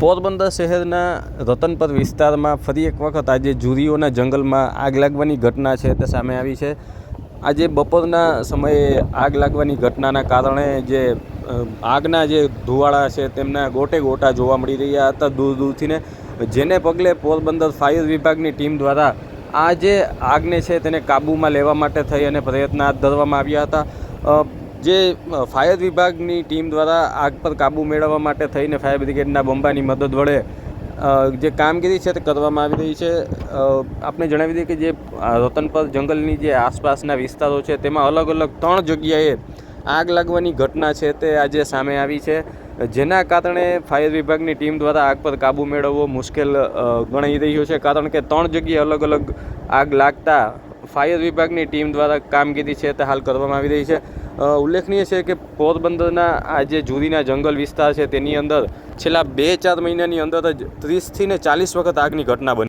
પોરબંદર શહેરના રતનપર વિસ્તારમાં ફરી એક વખત આજે જુરીઓના જંગલમાં આગ લાગવાની ઘટના છે તે સામે આવી છે. આજે બપોરના સમયે આગ લાગવાની ઘટનાના કારણે જે આગના જે ધુવાળા છે તેમના ગોટે ગોટા જોવા મળી રહ્યા હતા દૂર દૂરથી ને જેને પગલે પોરબંદર ફાયર વિભાગની ટીમ દ્વારા આ જે આગને છે તેને કાબૂમાં લેવા માટે થઈ અને પ્રયત્ન હાથ ધરવામાં આવ્યા હતા. જે ફાયર વિભાગની ટીમ દ્વારા આગ પર કાબૂ મેળવવા માટે થઈને ફાયર બ્રિગેડના બંબાની મદદ વડે જે કામગીરી છે તે કરવામાં આવી રહી છે. આપણે જણાવી દઈએ કે જે રતનપર જંગલની જે આસપાસના વિસ્તારો છે તેમાં અલગ અલગ ત્રણ જગ્યાએ આગ લાગવાની ઘટના છે તે આજે સામે આવી છે. જેના કારણે ફાયર વિભાગની ટીમ દ્વારા આગ પર કાબૂ મેળવવો મુશ્કેલ ગણાઈ રહ્યો છે. કારણ કે ત્રણ જગ્યાએ અલગ અલગ આગ લાગતા ફાયર વિભાગની ટીમ દ્વારા કામગીરી છે તે હાલ કરવામાં આવી રહી છે. ઉલ્લેખનીય છે કે પોરબંદરના આ જે જુરીના જંગલ વિસ્તાર છે, તેની અંદર છેલ્લા બે ચાર મહિનાની અંદર જ ત્રીસથી ને ચાલીસ વખત આગની ઘટના બની